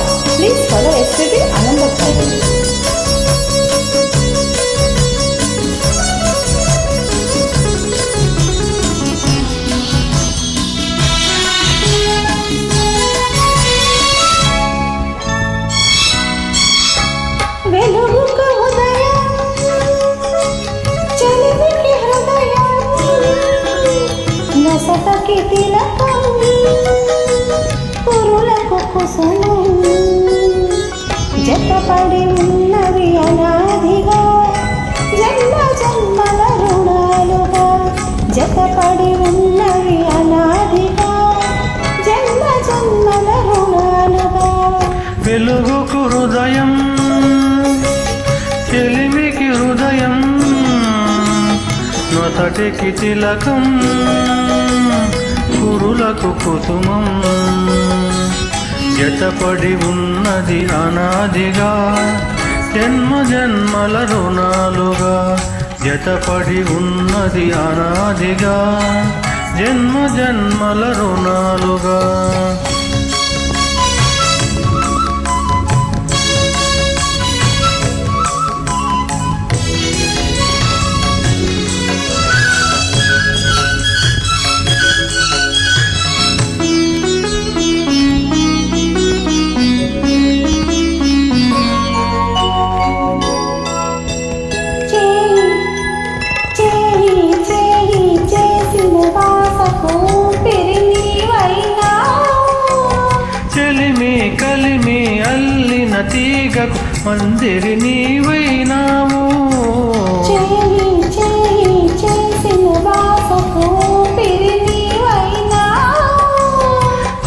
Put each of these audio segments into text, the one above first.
Dot please follow SPB Anandapalli వెలుగుకు ఉదయం చలిమికి హృదయం నసటకి తిలకం కురులకు కుసుమం జతపడి ఉన్నవి అనాదిగా. జన్మ జన్మల రుణాలుగా. జతపడి ఉన్నవి అనాదిగా. జన్మ జన్మల రుణాలుగా. వెలుగుకు హృదయం చెలిమికి హృదయం నొసటికి తిలకం కురులకు కుసుమం. జతపడి ఉన్నది అనాదిగా జన్మ జన్మల రుణాలుగా. జతపడి ఉన్నది అనాదిగా జన్మ జన్మల రుణాలుగా. తీగకు మందిరి నీవైనావు.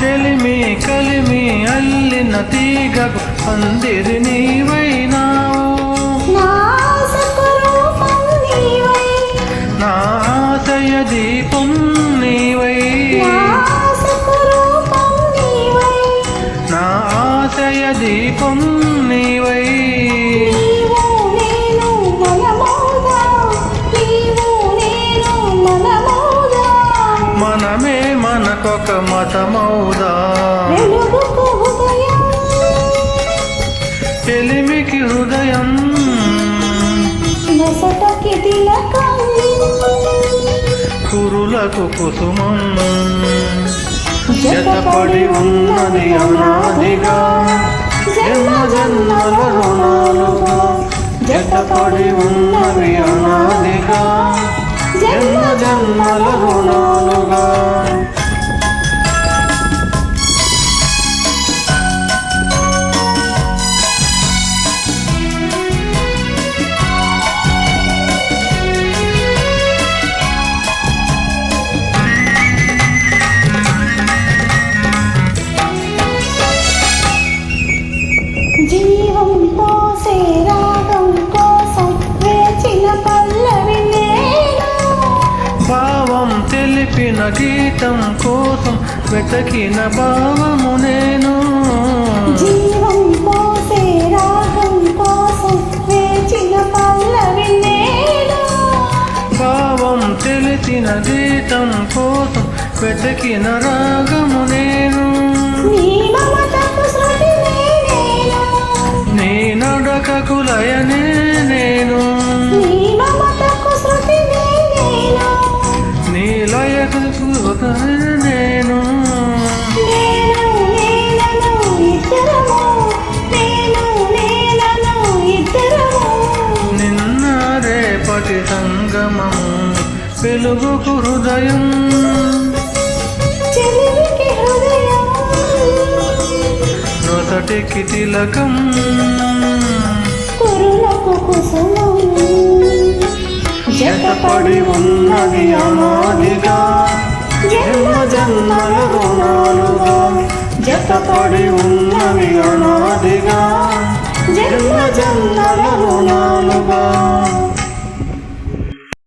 చెలిమి కలిమి అల్లిన తీగకు మందిరి నీవైనావు. నా చెలిమికి హృదయం. కురులకు కుసుమం. జతపడి ఉన్నది అనాదిగా. జన్మ జన్మల రుణాలుగా జతపడి ఉన్నవి అనాదిగా. జన్మ జన్మల రుణాలుగా. గీతం కోసం వెతకిన భావము నేను. జీవం పోసే రాగం కోసం వేచిన పల్లవి నేను. భావం తెలిసిన గీతం కోసం వెతకిన రాగము నేను. నీ మమతకు లయకు నేను. నేను నేనను రేపటి సంగమము వెలుగుకు హృదయం. నొసటికి తిలకం. కురులకు కుసుమం పడి ఉన్నది అనాదిగా. జన్మ జన్మల రుణాలుగా జత పడి ఉన్నది అనాదిగా. జన్మ జన్మల రుణాలుగా